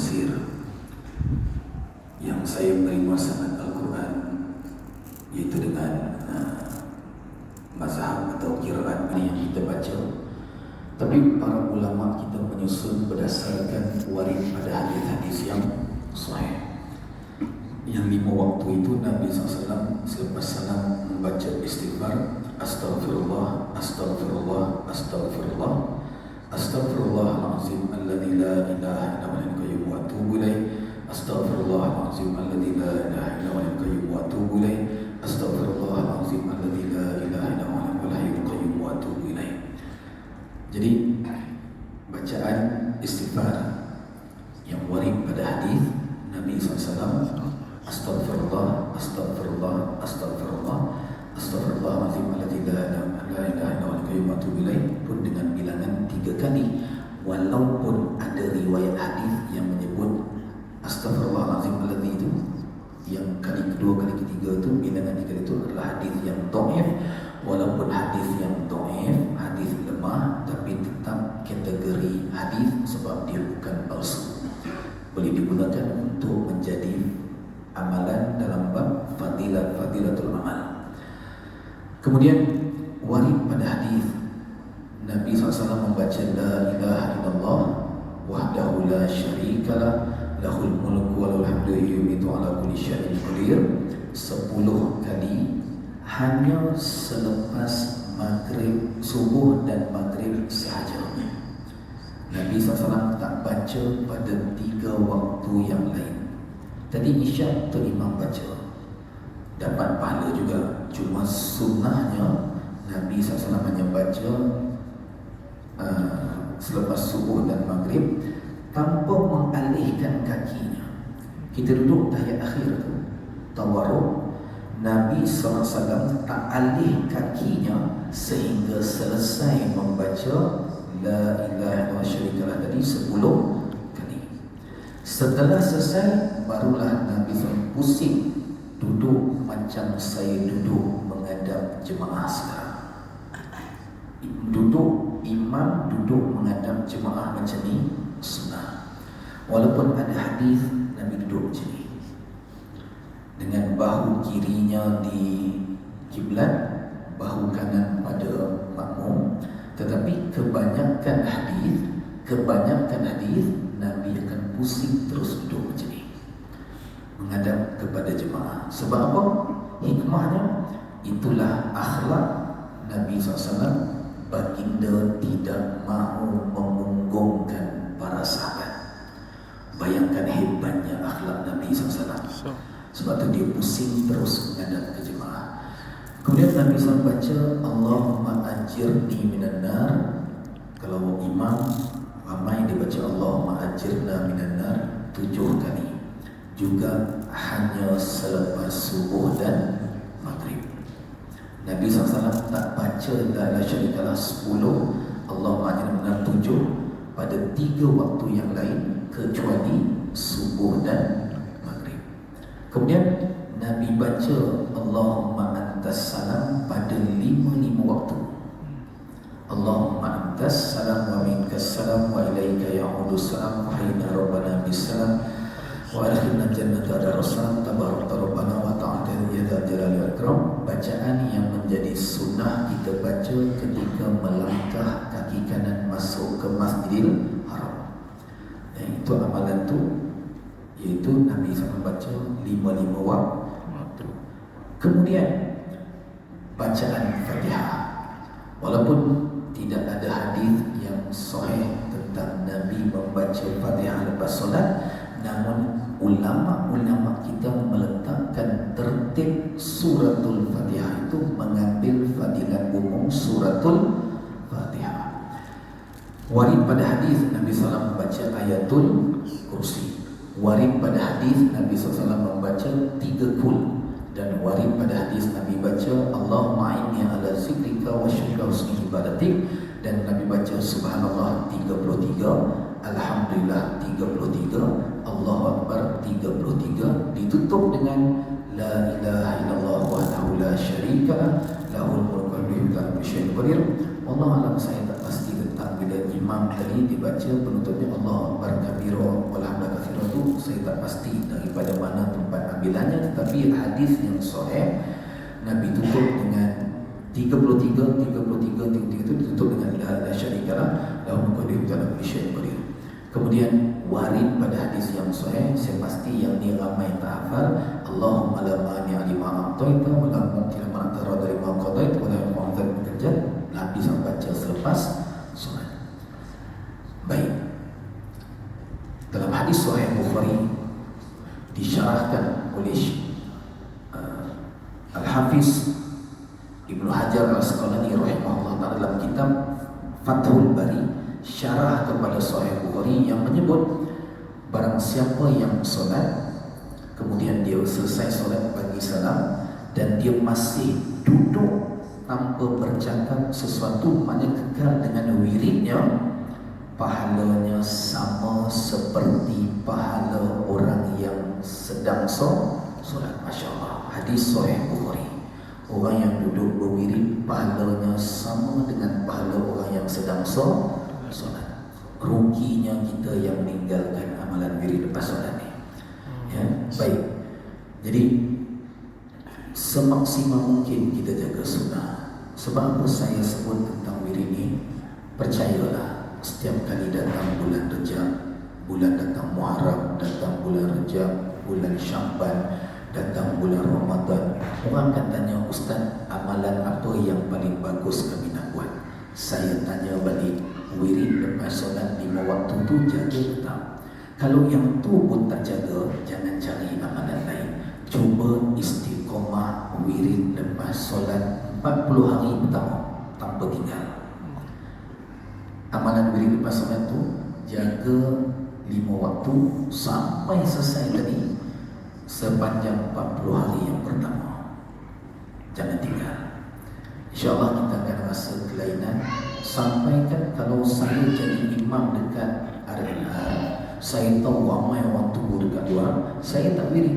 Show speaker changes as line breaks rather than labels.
Mesir yang saya menerima sangat Al-Quran iaitu dengan uh, mazhab atau kiraat yang kita baca. Tapi para ulama kita menyusun berdasarkan warid pada hadis-hadis yang sahih. Yang lima waktu itu Nabi SAW selepas salam membaca istighfar Astaghfirullah, Astaghfirullah, Astaghfirullah Astaghfirullahalazim alladzi la ilaha illa huwal qayyum wa atubu ilaih Astaghfirullahalazim alladzi la ilaha illa huwal qayyum wa atubu ilaih Astaghfirullahalazim alladzi la ilaha illa huwal qayyum wa atubu ilaih Jadi bacaan istighfar yang warid pada hadis Nabi SAW Astaghfirullah, Astaghfirullah, Astaghfirullah. Huwal qayyum wa atubu ilaih pun dengan bilangan tiga kali walaupun ada riwayat hadis yang menyebut Astaghfirullahalazim alladzi itu yang kali kedua kali ketiga itu bilangan tiga itu adalah hadis yang dhaif walaupun hadis yang dhaif hadis lemah tapi tetap kategori hadis sebab dia bukan palsu. Boleh digunakan untuk menjadi amalan dalam bab fadilat fadilatul amal. Kemudian warid pada hadis Nabi SAW membaca La ilaha illallah Wahdahu la syarikalah Lahul mulku wa lahul hamdu yumitu ala kulli syai'in qadir. Sepuluh kali Hanya selepas maghrib Subuh dan maghrib sahaja. Nabi SAW tak baca pada tiga waktu yang lain. Tadi isyak tu imam baca. Dapat pahala juga. Cuma sunnahnya Nabi SAW hanya baca uh, selepas subuh dan maghrib tanpa mengalihkan kakinya. Kita duduk tahiyat akhir tu, tawaruk. Nabi SAW tak alih kakinya sehingga selesai membaca La ilaha illallah syarikalah tadi sepuluh kali. Setelah selesai, barulah Nabi SAW pusing duduk macam saya duduk menghadap jemaah sekarang duduk imam duduk menghadap jemaah macam ni sunnah walaupun ada hadis Nabi duduk macam ni. Dengan bahu kirinya di kiblat bahu kanan pada makmum. Tetapi kebanyakan hadis kebanyakan hadis Nabi akan pusing terus duduk macam ni. Menghadap kepada jemaah. Sebab apa? Hikmahnya itulah akhlak Nabi SAW baginda tidak mahu mengunggungkan para sahabat. Bayangkan hebatnya akhlak Nabi SAW. Sebab tu dia pusing terus menghadap ke jemaah. Kemudian Nabi SAW baca Allahumma ajirni minan nar. Kalau imam ramai dia baca Allahumma ajirna minan nar tujuh kali. Juga hanya selepas subuh dan Nabi SAW tak baca La ilaha syarikalah 10 Allah Majid benar 7 Pada tiga waktu yang lain Kecuali subuh dan maghrib. Kemudian Nabi baca Allahumma antas salam pada lima-lima waktu. Allahumma antas salam wa minkas salam wa ilaika ya'udu salam wa hayna rabbana bisalam wa akhirna jannata darussalam tabarak rabbana wa ta'ala ya jalal akram bacaan yang menjadi sunnah kita baca ketika melangkah kaki kanan masuk ke Masjidil Haram. Dan itu amalan tu iaitu Nabi SAW baca lima-lima waktu. Kemudian bacaan Fatihah. Walaupun tidak ada hadis yang sahih tentang Nabi membaca Fatihah lepas solat, namun ulama-ulama kita meletakkan Warid pada hadis Nabi SAW membaca ayatul kursi. Warid pada hadis Nabi SAW membaca tiga kul. Dan warid pada hadis Nabi baca Allahumma inni ala zikrika wa syukrika husni ibadatik. Dan Nabi baca subhanallah 33 Alhamdulillah 33 Allahu Akbar 33 Ditutup dengan La ilaha illallah wahdahu la syarika Lahul mulku wa bihi qadir alam tentang bila imam tadi dibaca penutupnya Allah Akbar kabira walhamdulillah tu saya tak pasti daripada mana tempat ambilannya. Tetapi hadis yang sahih Nabi tutup dengan 33 33 33 itu ditutup dengan la la syarikalah lahu qadir dalam syai'in qadir. Kemudian warid pada hadis yang sahih saya pasti yang ni ramai tak hafal Allahumma la mani lima a'taita wa la mu'ti lima tara dari ma qadaita wa la yu'adhab min Nabi sampai baca selepas solat baik dalam hadis sahih Bukhari disyarahkan oleh uh, Al-Hafiz Ibnu Hajar Al-Asqalani rahimahullah taala dalam kitab Fathul Bari syarah kepada Sahih Bukhari yang menyebut barang siapa yang solat kemudian dia selesai solat bagi salam dan dia masih duduk tanpa bercakap sesuatu maknanya kekal dengan pahalanya sama seperti pahala orang yang sedang solat Masya Allah hadis Sahih Bukhari Orang yang duduk berwirid pahalanya sama dengan pahala orang yang sedang solat. Ruginya kita yang meninggalkan amalan wirid lepas solat ni. Ya, baik. Jadi semaksimal mungkin kita jaga sunnah. Sebab apa saya sebut tentang wirid ni? Percayalah setiap kali datang bulan Rejab, bulan datang Muharram, datang bulan Rejab, bulan Syamban, datang bulan Ramadan orang akan tanya ustaz amalan apa yang paling bagus kami nak buat? Saya tanya balik wirid lepas solat lima waktu tu jaga tak? Kalau yang tu pun tak jaga jangan cari amalan lain. Cuba istiqomah wirid lepas solat 40 hari pertama tanpa tinggal amalan lepas solat tu jaga lima waktu sampai selesai tadi sepanjang 40 hari yang pertama. Jangan tinggal. InsyaAllah kita akan rasa kelainan sampaikan kalau saya jadi imam dekat arena saya tahu ramai orang tunggu dekat luar saya tak wirid